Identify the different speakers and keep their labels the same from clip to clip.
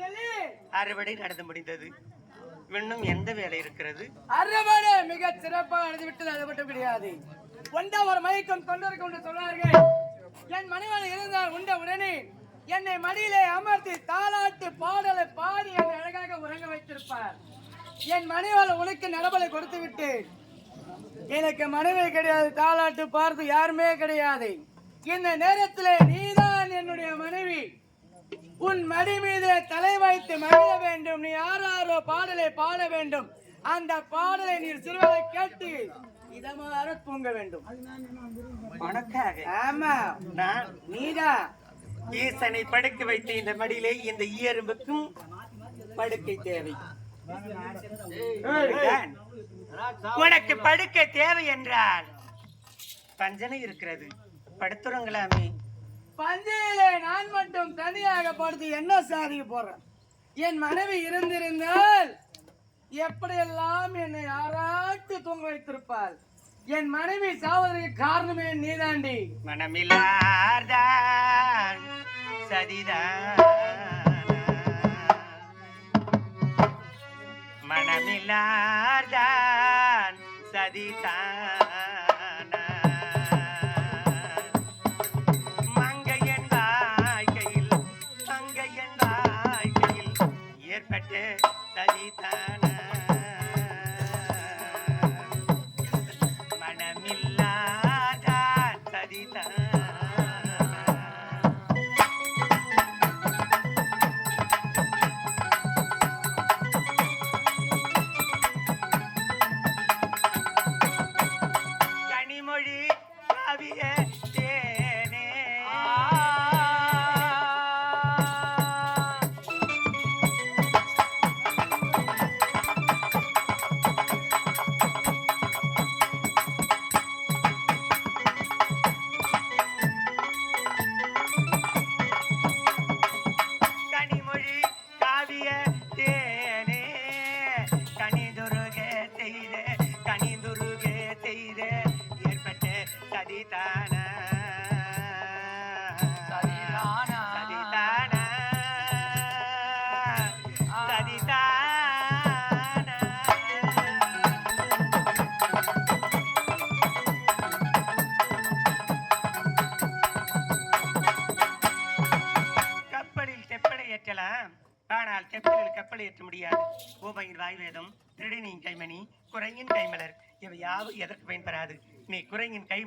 Speaker 1: சொல்லி.
Speaker 2: அறுவடை நடந்து முடிந்தது. இன்னும் எந்த வேலை இருக்கிறது?
Speaker 1: அறுவடை மிக சிறப்பாக நடந்து விட்டது அது மட்டும் கிடையாது. கொண்ட ஒரு மயக்கம் தொண்டருக்கு என்று சொன்னார்கள் என் மனைவன் இருந்தால் உண்ட உடனே என்னை மடியிலே அமர்த்தி தாலாட்டு பாடலை பாடி என்னை அழகாக உறங்க வைத்திருப்பார். என் மனைவன் உனக்கு நரபலை கொடுத்து விட்டு எனக்கு மனைவி கிடையாது தாலாட்டு பார்த்து யாருமே கிடையாது. இந்த நேரத்திலே நீதான் என்னுடைய மனைவி. உன் மடி மீது தலை வைத்து மகிழ வேண்டும். நீ யாராரோ பாடலை பாட வேண்டும். அந்த பாடலை நீ சிறுவதை கேட்டு இதமாற தூங்க வேண்டும்.
Speaker 2: உனக்காக
Speaker 1: ஆமா.
Speaker 2: நான்
Speaker 1: நீதான்
Speaker 2: ஈசனை படுக்க வைத்த இந்த மடியிலே இந்த ஈயரும்புக்கும் படுக்கை தேவை? உனக்கு படுக்கை தேவை என்றால் பஞ்சனை இருக்கிறது. படுத்துறங்களாமே.
Speaker 1: பஞ்சையிலே நான் மட்டும் தனியாக படுத்து என்ன சாதிக்க போறேன்? என் மனைவி இருந்திருந்தால் எப்படியெல்லாம் என்னை ஆராய்ச்சி தூங்க வைத்திருப்பாள்? என் மனைவி சாவதற்கு காரணமே நீதாண்டி.
Speaker 2: மனமில்லாதான் சதிதான். மனமில்லாதான் சதிதான்.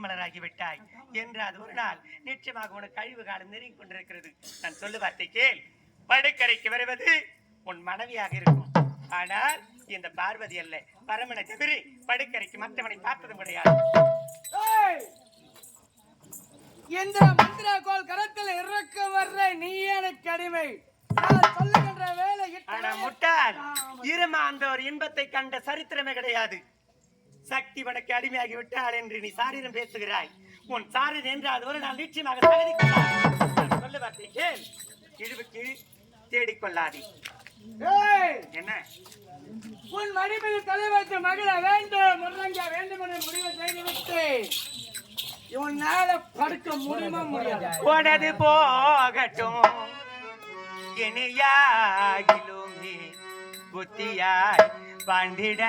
Speaker 2: கைமலராகி விட்டாய் என்று அது ஒரு நாள் நிச்சயமாக உனக்கு கழிவு காலம் நெருங்கிக் கொண்டிருக்கிறது. நான் சொல்லு வார்த்தை கேள். படுக்கரைக்கு வருவது உன் மனைவியாக இருக்கும். ஆனால் இந்த பார்வதி அல்ல. பரமன ஜெபிரி படுக்கரைக்கு மற்றவனை பார்த்ததும் கிடையாது!
Speaker 1: இந்த மந்திர கோல் கரத்தில் இறக்க வர்ற நீ எனக்கு அடிமை சொல்லுகின்ற வேலை
Speaker 2: முட்டாள் இருமா அந்த ஒரு இன்பத்தை கண்ட சரித்திரமே கிடையாது. சக்தி உனக்கு அடிமையாகி விட்டாள் என்று நீ சாரீரம் பேசுகிறாய். உன் சாரீரம் என்றால் ஒரு நாள் நிச்சயமாக சகதிக்கொள்ளாய் சொல்ல வார்த்தை கேள். இழுவுக்கு தேடிக்கொள்ளாதே! என்ன?
Speaker 1: உன் மடிமையில் தலை வைத்து மகிழ வேண்டும் முருங்க வேண்டும் என்ற முடிவை செய்துவிட்டு இவனால படுக்க முடியுமா முடியாது?
Speaker 2: உனது போகட்டும். இனியாகிலும் புத்தியாய் வாழ்ந்திட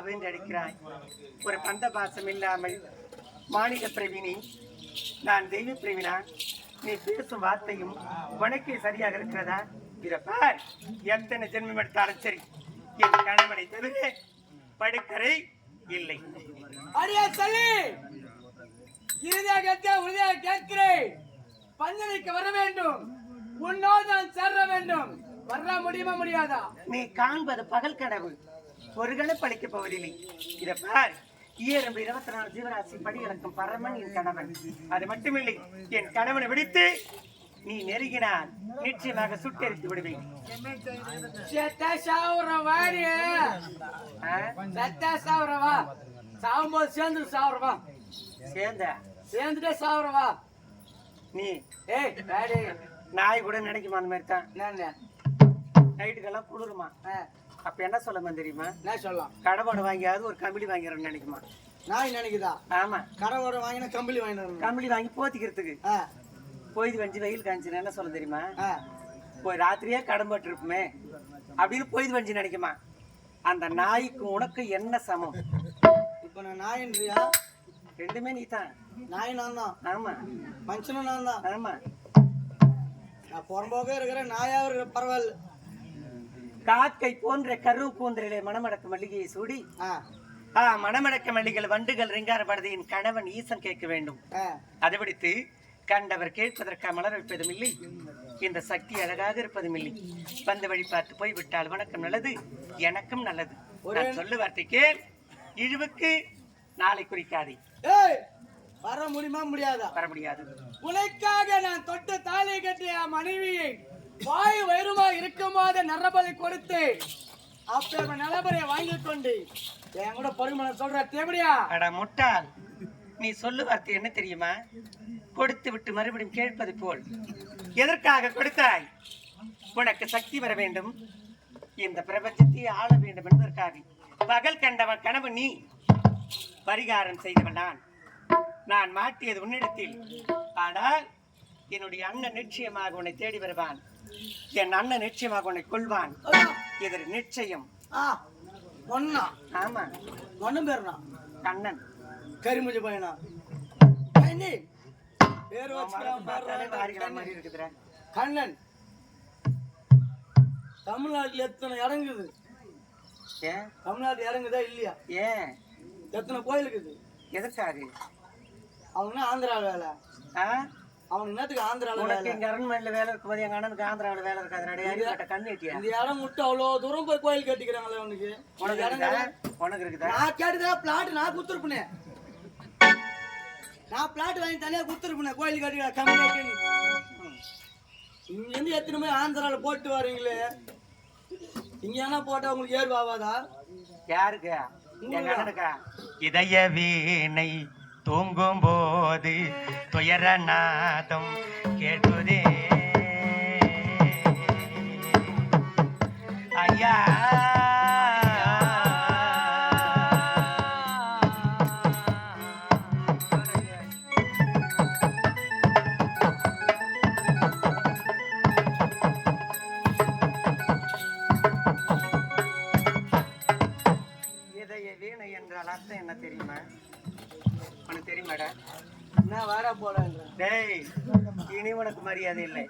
Speaker 2: வாவேந்து அடிக்கிறாய் ஒரு பந்த பாசம் இல்லாமல் மாநில பிரவினி நான் தெய்வ பிரவினா? நீ பேசும் வார்த்தையும் உனக்கு சரியாக இருக்கிறதா? இத பார் எத்தனை ஜென்மம் எடுத்தாலும் சரி என் கணவனை தவிர படுக்கரை இல்லை.
Speaker 1: அடியா சொல்லி. கேட்க உறுதியாக கேட்கிறேன். பஞ்சனைக்கு வர வேண்டும். உன்னோடு நான் சேர வேண்டும். வர முடியுமா முடியாதா?
Speaker 2: நீ காண்பது பகல் கனவு. ஒரு கணம் பழிக்க போவதில்லை இத பார் ஈரம்பு இருபத்தி நாலு ஜீவராசி படி இறக்கும் பரமன் என் கணவன். அது மட்டுமில்லை என் கணவனை விடுத்து நீ நெருங்கினால் நிச்சயமாக சுட்டெரித்து விடுவேன்.
Speaker 1: சாவுறவா. சாவும்போது சேர்ந்து சாவுறவா.
Speaker 2: சேர்ந்த?
Speaker 1: சேர்ந்துட்டே சாவுறவா.
Speaker 2: நீ?
Speaker 1: ஏய்
Speaker 2: நாய் கூட நினைக்குமா அந்த மாதிரி தான்? நைட்டுக்கெல்லாம் குளிருமா? அப்ப என்ன சொல்லமா தெரியுமா?
Speaker 1: என்ன சொல்லலாம்?
Speaker 2: கடவோட வாங்கியாவது ஒரு கம்பளி வாங்கிறோம்னு நினைக்குமா?
Speaker 1: நாய் நினைக்குதா?
Speaker 2: ஆமா.
Speaker 1: கடவோட வாங்கினா கம்பளி வாங்கிட்டு
Speaker 2: கம்பளி வாங்கி போத்திக்கிறதுக்கு.
Speaker 1: ஆ.
Speaker 2: பொய்து வஞ்சி வெயில் காஞ்சுன்னு என்ன சொல்ல தெரியுமா? போய் ராத்திரியே கடன்பட்டு இருப்போமே அப்படின்னு பொய்து வஞ்சி நினைக்குமா? அந்த நாய்க்கு உனக்கு என்ன சமம்?
Speaker 1: இப்போ நான் நாயின்றியா?
Speaker 2: ரெண்டுமே நீ தான்
Speaker 1: நாய் நான் தான்
Speaker 2: ஆமா.
Speaker 1: மனுஷனும் நான் தான்
Speaker 2: ஆமா.
Speaker 1: நான் புறம்போக்கே இருக்கிற பரவாயில்ல.
Speaker 2: காக்கை போன்ற கரு கூந்தலிலே மணமடக்க மல்லிகையை சூடி
Speaker 1: ஆ.
Speaker 2: மணமடக்க மல்லிகள் வண்டுகள் ரிங்காரப்படுது என் கணவன் ஈசன் கேட்க வேண்டும். அதை விடுத்து கண்டவர் கேட்பதற்காக மலர் வைப்பதும் இல்லை. இந்த சக்தி அழகாக இருப்பதும் இல்லை வந்த வழி பார்த்து போய் விட்டால் வணக்கம் நல்லது எனக்கும் நல்லது. நான் சொல்லு வார்த்தைக்கு இழிவுக்கு நாளை குறிக்காதே.
Speaker 1: வர முடியுமா முடியாதா?
Speaker 2: வர முடியாது.
Speaker 1: உனக்காக நான் தொட்டு தாலி கட்டிய மனைவியை வாய் வயிறுமா இருக்குமாத நரபலி கொடுத்து அப்ப நரபலியை வாங்கி கொண்டு என் கூட பொறுமலை சொல்ற தேவடியா?
Speaker 2: அட முட்டாள். நீ சொல்லு வார்த்தை என்ன தெரியுமா? கொடுத்து விட்டு மறுபடியும் கேட்பது போல். எதற்காக கொடுத்தாய்? உனக்கு சக்தி வர வேண்டும். இந்த பிரபஞ்சத்தை ஆள வேண்டும் என்பதற்காக. பகல் கண்டவன் கனவு நீ. பரிகாரம் செய்தவன் நான். நான் மாட்டியது உன்னிடத்தில். ஆனால் என்னுடைய அண்ணன் நிச்சயமாக உன்னை தேடி வருவான். என் அண்ணன் நிச்சயமாக உன்னை கொள்வான் இது நிச்சயம்.
Speaker 1: ஒன்னா?
Speaker 2: ஆமா.
Speaker 1: ஒன்னும் பேருனா
Speaker 2: கண்ணன்
Speaker 1: கரிமுஜி பையனா? பேர் வச்சுக்கிறான். கண்ணன். தமிழ்நாட்டுல எத்தனை இடங்குது?
Speaker 2: ஏன்?
Speaker 1: தமிழ்நாட்டு இறங்குதா இல்லையா?
Speaker 2: ஏன்?
Speaker 1: எத்தனை கோயில் இருக்குது
Speaker 2: எதற்காக?
Speaker 1: அவனுக்கு ஆந்திரா வேலை?
Speaker 2: ஆ?
Speaker 1: அவனுக்கு என்னத்துக்கு ஆந்திரால
Speaker 2: உனக்கு இங்க அரண்மனையில வேலை இருக்கும்போது எங்க அண்ணனுக்கு ஆந்திராவில் வேலை இருக்காது. அறிவாட்ட கண்ணு ஏட்டியா
Speaker 1: இந்த இடம் விட்டு அவ்வளவு தூரம் போய் கோயில் கட்டிக்கிறாங்களே அவனுக்கு.
Speaker 2: உனக்கு
Speaker 1: இடம்.
Speaker 2: உனக்கு இருக்குதா?
Speaker 1: நான் கேட்டுதா பிளாட் நான் குத்துருப்பேன் நான் பிளாட் வாங்கி தனியா குத்துருப்பேன் கோயில் கட்டிக்கிற கம்மி இங்க இருந்து எத்தனை போய் ஆந்திரால போட்டு வரீங்களே இங்க என்ன போட்டா உங்களுக்கு ஏறு ஆகாதா
Speaker 2: யாருக்கு எங்க அண்ணனுக்கா? இதய வீணை தூங்கும் போது துயர நாதம் கேட்குதே. மரியாதை இல்லை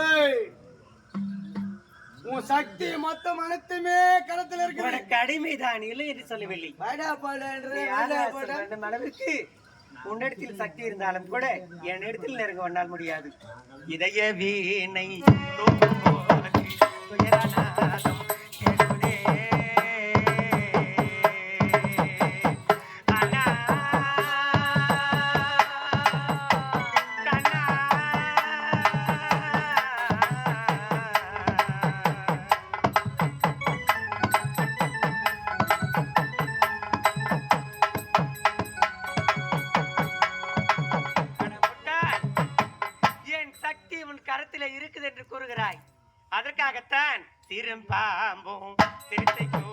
Speaker 1: ஏய் உன் சக்தி மொத்தம் அனைத்துமே களத்துல இருக்குது.
Speaker 2: உனக்கு அடிமைதான் இல்லை என்று சொல்லவில்லை. வேண்டும் அளவுக்கு உன்னிடத்தில் சக்தி இருந்தாலும் கூட என்னிடத்தில் நெருங்க ஒன்றால் முடியாது. இதய வீணை தூங்கும் போது திரும்பாம்பும்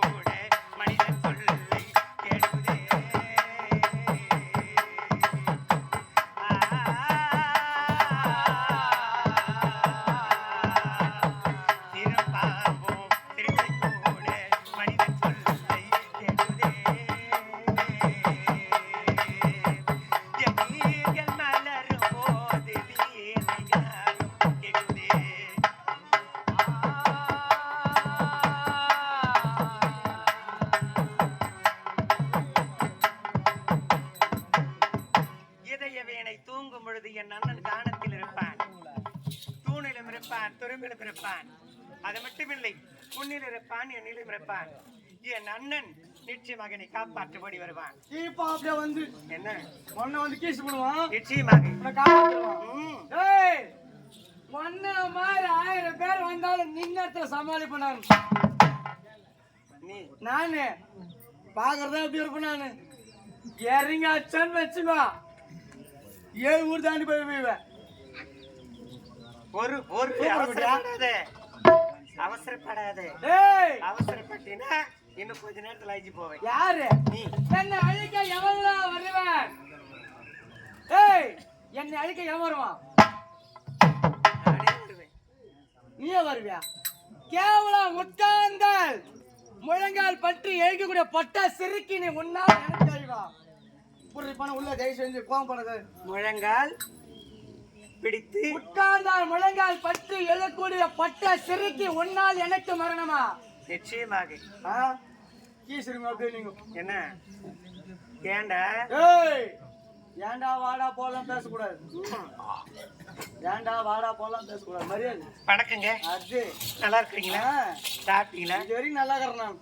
Speaker 2: தூங்கும் பொழுது என் அண்ணன் தானத்தில் இருப்பான். தூணிலும் இருப்பான் துரும்பிலும் இருப்பான். அது மட்டுமில்லை புண்ணில் இருப்பான் என்னிலும் இருப்பான். என் அண்ணன் நிச்சயமாக நீ காப்பாற்றபடி வருவான்.
Speaker 1: ஈப்பா அப்படியே வந்து.
Speaker 2: என்ன?
Speaker 1: மண்ணை வந்து கேஸ் போடுவான்
Speaker 2: நிச்சயமாக.
Speaker 1: உன்னை
Speaker 2: காப்பாற்றுவான்
Speaker 1: டேய் மண்ணை மாதிரி ஆயிரம் பேர் வந்தாலும் நின்னத்தை சமாளிப்பேன் நான். நானு. பாக்குறதா எப்படி இருக்கும் நானு? இறங்கி அச்சன்னு வச்சுமா ஏழு ஊர் தாண்டி போய் போய்வேன்
Speaker 2: ஒரு ஒரு அவசரப்படாத. அவசரப்படாத. அவசரப்பட்டினா இன்னும் கொஞ்ச நேரத்துல அழிஞ்சு போவேன்.
Speaker 1: யாரு?
Speaker 2: நீ.
Speaker 1: என்னை அழிக்க எவன்டா வருவேன்? ஏய் என்னை அழிக்க எவன் வருவான்? நீயே வருவியா? கேவலம் உட்கார்ந்தால் முழங்கால் பற்றி எழுக்கக்கூடிய பட்ட சிறுக்கி நீ உன்னால் எனக்கு அறிவா பண்ண உள்ள தயவு செஞ்சு கோவம் பண்ணது
Speaker 2: முழங்கால் பிடித்து
Speaker 1: உட்கார்ந்தால் முழங்கால் பற்றி எழக்கூடிய பட்ட சிறுக்கி உன்னால் எனக்கு மரணமா?
Speaker 2: நிச்சயமாக.
Speaker 1: கீசிருங்க அப்படியே நீங்க.
Speaker 2: என்ன? ஏண்டா?
Speaker 1: ஏய்! ஏன்டா வாடா போலாம் பேசக்கூடாது? ஏன்டா வாடா போலாம் பேசக்கூடாது? மரியாதை.
Speaker 2: வணக்கங்க.
Speaker 1: அது.
Speaker 2: நல்லா இருக்கிறீங்களா? சாப்பிட்டீங்களா?
Speaker 1: இது வரைக்கும் நல்லா இருக்கிறேன் நான்?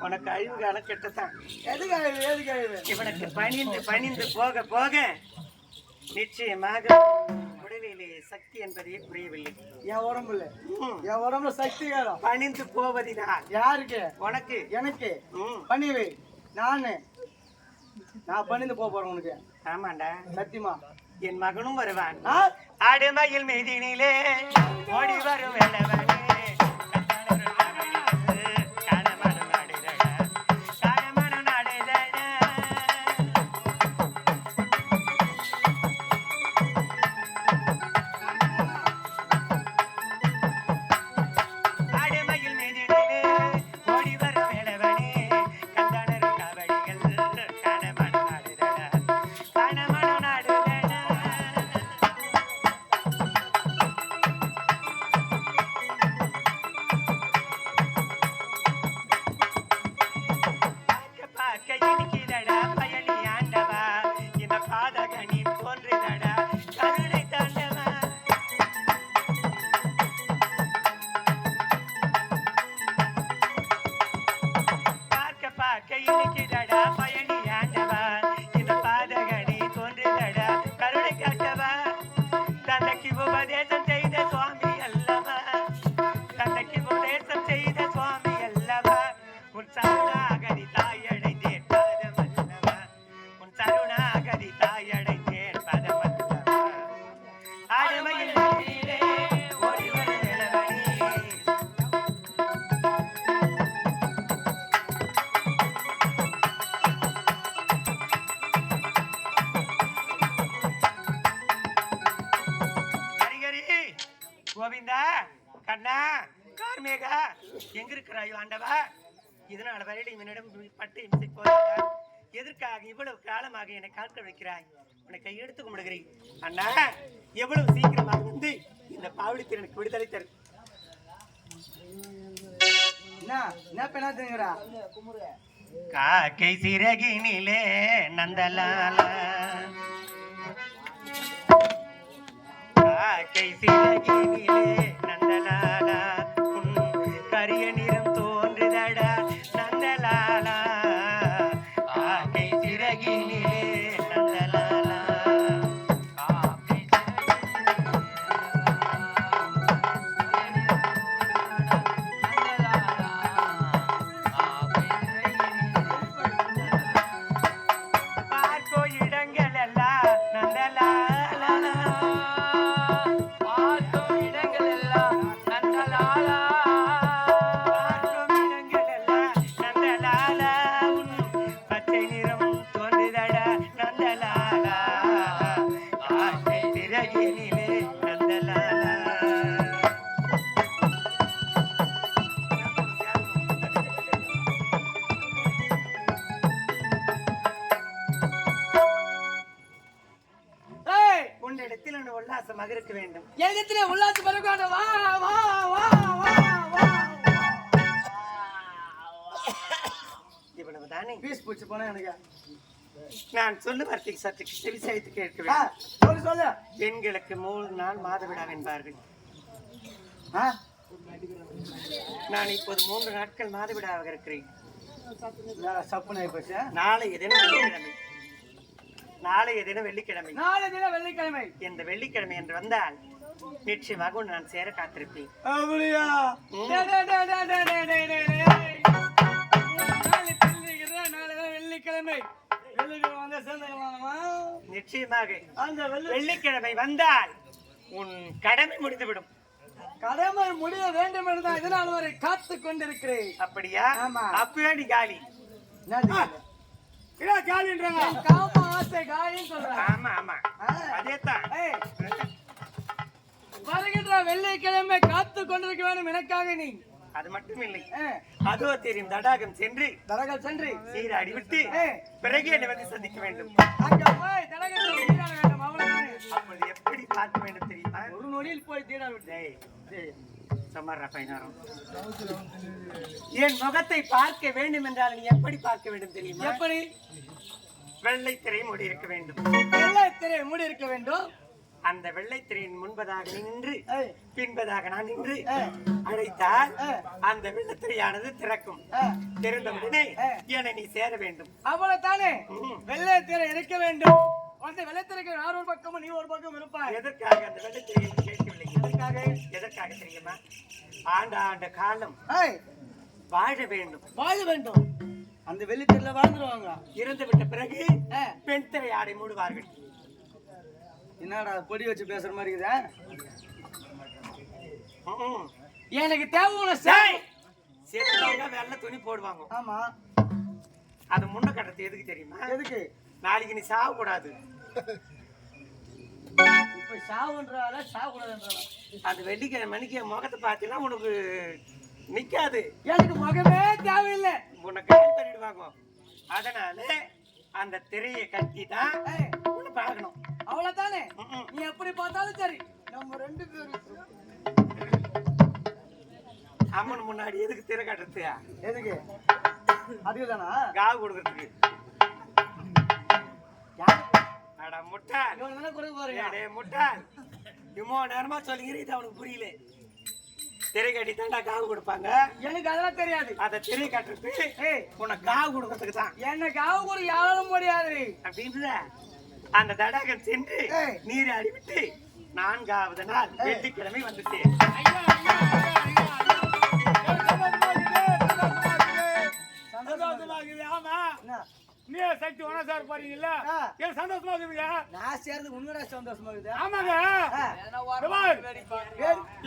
Speaker 2: உனக்கு அழிவு காலம் கெட்டதான்
Speaker 1: எதுக்கு அழிவு எதுக்கு அழிவு
Speaker 2: இவனுக்கு பணிந்து பணிந்து போக போக நிச்சயமாக உடலிலே சக்தி என்பதே புரியவில்லை.
Speaker 1: என் உடம்புல. என் உடம்புல சக்தி வேணும்.
Speaker 2: பணிந்து போவதினால்.
Speaker 1: யாருக்கு?
Speaker 2: உனக்கு.
Speaker 1: எனக்கு.
Speaker 2: ம்,
Speaker 1: பண்ணிவை நானு. நான் பண்ணிந்து போக போறேன் உனக்கு.
Speaker 2: ஆமாண்டா.
Speaker 1: சத்தியமா?
Speaker 2: என் மகனும் வருவான்? ஆடுமயில் மீதினிலே ஓடி வரும் வேளவனே ஆண்டவா இதனால் வரையில இவனிடம் பட்டு இம்சை போதாதா எதற்காக இவ்வளவு காலமாக என்னை காக்க வைக்கிறாய்? உன்னை கையெடுத்து கும்பிடுகிறேன். அண்ணா எவ்வளவு சீக்கிரமாக வந்து இந்த பாவடித்தில் எனக்கு விடுதலை தரு.
Speaker 1: என்ன என்ன பெண்ணா திங்குறா
Speaker 2: காக்கை சிறகினிலே நந்தலாலா. காக்கை சிறகினிலே நான் சொல்லு வார்த்தைக்கு சற்று
Speaker 1: செவிசாய்த்து
Speaker 2: கேட்கிறேன்
Speaker 1: சொல்லு சொல்லு.
Speaker 2: பெண்களுக்கு மூணு நாள் மாதவிடா என்பார்கள். நான் இப்போது மூன்று நாட்கள் மாதவிடாவாக இருக்கிறேன்.
Speaker 1: நாளை
Speaker 2: போச்சு? தினம் வெள்ளிக்கிழமை. நாளை தினம் வெள்ளிக்கிழமை.
Speaker 1: நாளைய தினம் வெள்ளிக்கிழமை.
Speaker 2: இந்த வெள்ளிக்கிழமை என்று வந்தால் நிச்சயமாக நான் சேர காத்திருப்பேன்.
Speaker 1: அப்படியா? வெள்ளிக்கிழமை. தான்?
Speaker 2: நிச்சயமாக. வெள்ளிக்கிழமை வந்தால் உன் கடமை முடிந்துவிடும்.
Speaker 1: கடமை முடிய வேண்டும் என்று தான் இதனால் வரை காத்து கொண்டிருக்கிறேன்.
Speaker 2: அப்படியா?
Speaker 1: ஆமா.
Speaker 2: அப்பவே நீ காலி.
Speaker 1: காலின்றாங்க காம ஆசை காலின்னு சொல்றாங்க
Speaker 2: ஆமா ஆமா.
Speaker 1: ஆ.
Speaker 2: அதேதான்
Speaker 1: ஏய், வருகின்ற வெள்ளிக்கிழமை காத்து கொண்டிருக்க வேண்டும் எனக்காக நீ.
Speaker 2: அது மட்டும் இல்லை. அதோ தெரியும். தடாகம் சென்று
Speaker 1: தரகல் சென்று.
Speaker 2: சீராடி விட்டு
Speaker 1: ஏ.
Speaker 2: பிறகு என்னை வந்து சந்திக்க வேண்டும். அப்பொழுது எப்படி பார்க்க வேண்டும் தெரியுமா?
Speaker 1: ஒரு நொடியில் போய் தீரா விட்டு
Speaker 2: டேய், டேய், சும்மாடா பையனாரும். என் முகத்தை பார்க்க வேண்டும் என்றால் நீ எப்படி பார்க்க வேண்டும் தெரியுமா?
Speaker 1: எப்படி?
Speaker 2: வெள்ளை திரை மூடி இருக்க வேண்டும்.
Speaker 1: வெள்ளை திரை மூடி இருக்க வேண்டும்.
Speaker 2: அந்த வெள்ளை திரையின் முன்பதாக நின்று பின்பதாக நான் நின்று. அழைத்தால். அந்த வெள்ளத்திரையானது திறக்கும். திறந்தவுடனே
Speaker 1: ஆ.
Speaker 2: என்னை நீ சேர வேண்டும்.
Speaker 1: அவ்வளவுதானே?
Speaker 2: ம்.
Speaker 1: வெள்ளை திரை இருக்க வேண்டும். அந்த வெள்ளை திரைக்கு நான் ஒரு பக்கமும் நீ ஒரு பக்கம் இருப்பாய்.
Speaker 2: எதற்காக அந்த வெள்ளத்திரையை கேட்கவில்லை? எதற்காக? எதற்காக தெரியுமா? ஆண்ட ஆண்ட காலம் வாழ வேண்டும்.
Speaker 1: வாழ வேண்டும். அந்த வெள்ளி திரையில வாழ்ந்துருவாங்க.
Speaker 2: இறந்து விட்ட பிறகு பெண் திரை ஆடை மூடுவார்கள்.
Speaker 1: என்னடா பொடி வச்சு பேசுற மாதிரி இருக்குதா. எனக்கு தேவை உன
Speaker 2: டேய், செத்தவங்க வெள்ளை துணி போடுவாங்க.
Speaker 1: ஆமா.
Speaker 2: அது முன்ன கட்டுறது எதுக்கு தெரியுமா?
Speaker 1: எதுக்கு?
Speaker 2: நாளைக்கு நீ சாக கூடாது
Speaker 1: இப்ப சாவுன்றால சாகக்கூடாதுன்றால.
Speaker 2: அந்த வெள்ளிக்கிழமை மணிக்கு முகத்தை பார்த்தீங்கன்னா உனக்கு நிக்காது.
Speaker 1: எனக்கு முகமே தேவையில்லை.
Speaker 2: உன்னை கால் பண்ணிடுவாங்க அதனால அந்த திரையை கட்டி தான் பார்க்கணும்.
Speaker 1: அவ்வளவுதானே. நீ எப்படி பார்த்தாலும் சரி. நம்ம ரெண்டு பேரும்
Speaker 2: அம்மன் முன்னாடி எதுக்கு திரை கட்டுறது?
Speaker 1: எதுக்கு? அதுக்குதானா?
Speaker 2: காவு கொடுக்கறதுக்கு. அட முட்டாள்.
Speaker 1: இவன் தானே கொடுக்க போறீங்க?
Speaker 2: டேய் முட்டாள். இம்மோ நேரமா சொல்லிக்கிறேன் இது அவனுக்கு புரியல. திரை கட்டி தாண்டா காவு கொடுப்பாங்க.
Speaker 1: எனக்கு அதெல்லாம் தெரியாது.
Speaker 2: அதை திரை கட்டுறது உன்னை காவு கொடுக்கறதுக்கு தான்.
Speaker 1: எனக்கு ஆக கூட யாரும் முடியாது.
Speaker 2: அப்படின்ற அந்த தடாகம் சென்று. நீரை அடிவிட்டு நான்காவது நாள் வெள்ளிக்கிழமை வந்துச்சு
Speaker 3: சந்தோஷமா இருக்குது ஆமா.
Speaker 1: என்ன?
Speaker 3: நீ சக்தி ஒன்னா சார் போறீங்கல்ல. ஏன் சந்தோஷமா இருக்குதுங்க
Speaker 1: நான் சேர்ந்து உண்மையா சந்தோஷமா இருக்குது
Speaker 3: ஆமாங்க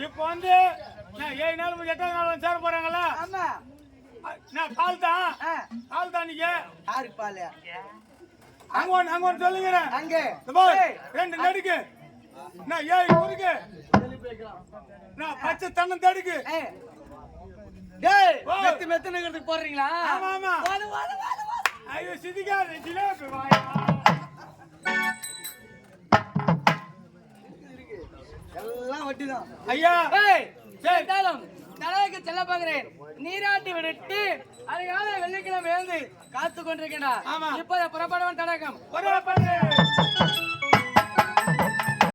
Speaker 3: இப்ப வந்து நான் ஏழு நாள் எட்டாவது நாள் வந்து சேர போறாங்களா
Speaker 1: ஆமா.
Speaker 3: நான் பால் தான்.
Speaker 1: ஆ,
Speaker 3: பால் தான் நீங்க.
Speaker 1: யாரு பாலு?
Speaker 3: அங்க ஒன்று அங்க. ஒன்று சொல்லுங்க
Speaker 1: அங்க
Speaker 3: ரெண்டு நடுக்கு. நான் ஏய் குறுக்கு நான் பச்சை தண்ணம் தடுக்கு.
Speaker 1: டேய் மெத்து மெத்து நிக்கிறதுக்கு போடுறீங்களா?
Speaker 3: ஆமா ஆமா.
Speaker 1: வாது வாது வாது
Speaker 3: ஐயோ சிதிகார ஜிலேபி
Speaker 1: எல்லாம் வட்டி தான்
Speaker 3: ஐயா
Speaker 1: ஏய் சரி. கடலுக்கு செல்ல போகிறேன் நீராட்டி விட்டு அதுக்காக வெள்ளிக்கிழமை எழுந்து காத்து
Speaker 3: கொண்டிருக்கின்றார்
Speaker 1: இப்போ புறப்படவன் தடகம்
Speaker 3: புறப்படுகிறேன்